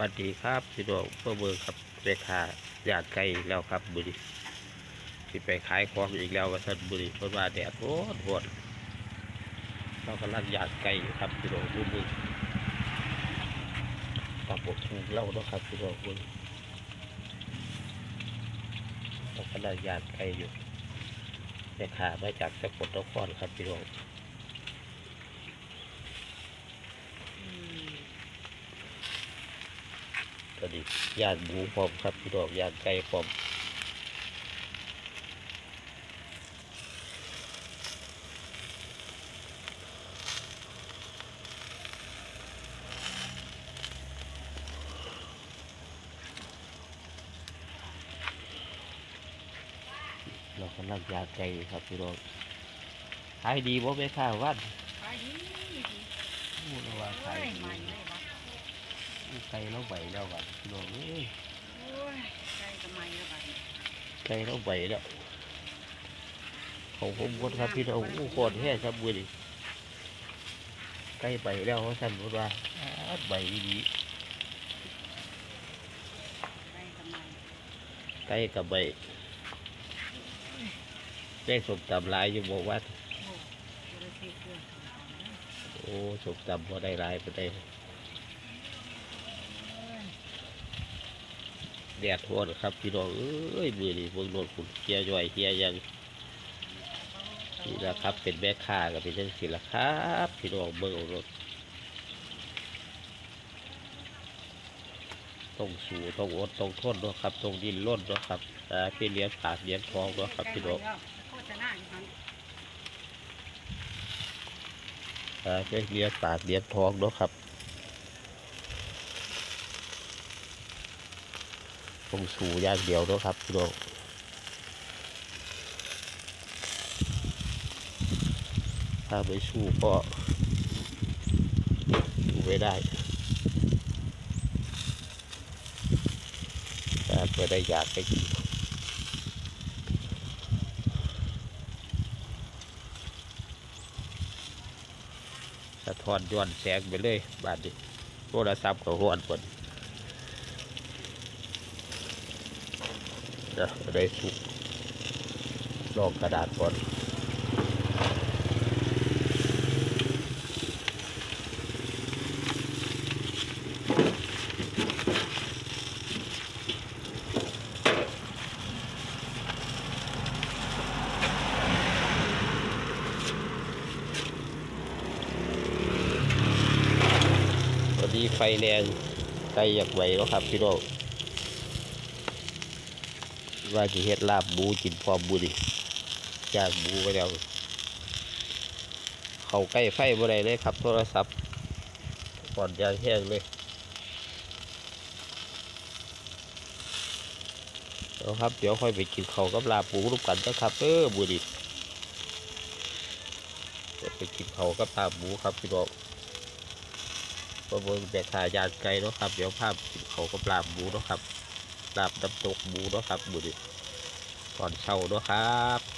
วัสดีครับพี่น้องเพื่อเบอร์ครับเรขาญาติไกลแล้วครับบุรีสิไปขายของอีกแล้วว่าท่านบุรีเพราะว่าแดดโหดโหดเรากำลังญาติไก่ครับพี่น้องบุรีปรับปถูกเล่าเนาะครับพี่น้องบุรีเรากำลังญาติไกลอยู่เรขามาจากสกลนครครับพี่น้อง ก็ดีย่านหมูพร้อมครับพี่น้องย่านไก่พร้อมเรากำลังย่างไก่อยู่ครับพี่น้องขายดีบ่แม่ค้าวันขายดีดีพูดว่าโอ้ขายยดีใหม่เลยวะ ไก่เราไหวแล้ววันพี่น้องเอ้ยโอ้ยใจก็ใหม่แล้วบัดนี้ไก่เราไหวแล้วของผมคนครับพี่น้องโอ้โคตรแท้ครับมือดิไก่ไปแล้วเขาสั่นพูดว่าอ้าใบดีใจก็ใหม่ไก่กับใบได้สมตำหลายอยู่บอกว่า โอ้บริสุทธิ์เกินโอ้สมตำพอได้หลายพอได้ แดดโหดครับพี่น้องเอ้ยมือนี่เบิ่งโดนขุนเกียร์ย่อยเกียร์ยังนี่แหละครับ เป็นแม่ค้ากับเป็นจังสิละครับ พี่น้องเบิ่งเอารถต้องสู้ต้องอดต้องทนเนาะครับต้องดิ้นรนเนาะครับแต่พี่เลี้ยงปากเลี้ยงท้องเนาะครับพี่น้องโฆษณาอยู่ครับอ่าเลี้ยงเลี้ยงปากเลี้ยงท้องเนาะครับ ต้องสู้อย่างเดียวเนาะครับพี่น้องถ้าไม่สู้ก็สู้ไม่ได้ถ้าไม่ได้อยากไปกินสะท้อนย้อนแสงไปเลยบาดนี้โทรศัพท์ก็ห้อนกว่ จะได้สุกลอกกระดาษก่อนดีไฟแรงไกลอยากไหวแล้วครับพี่น้อง ว่าจะเฮ็ดลาบหมูกินพร้อมบุรีย่างหมูไปแล้วเขาใกล้ไฟบ่ได้เลยครับ โทรศัพท์ก่อนยาแห้งเลยเดี๋ยวครับ เดี๋ยวค่อยไปกินเขากับลาบูรูปกันนะครับเออบุรีเดี๋ยวไปกินเขากับลาบูครับพี่น้องประเมินแต่ขายาไกลเนาะครับ เดี๋ยวภาพกินเขาก็ปลาบหมูเนาะครับ ลาบน้ำตกหมูเนาะครับบุรีก่อนเช่าเนาะครับ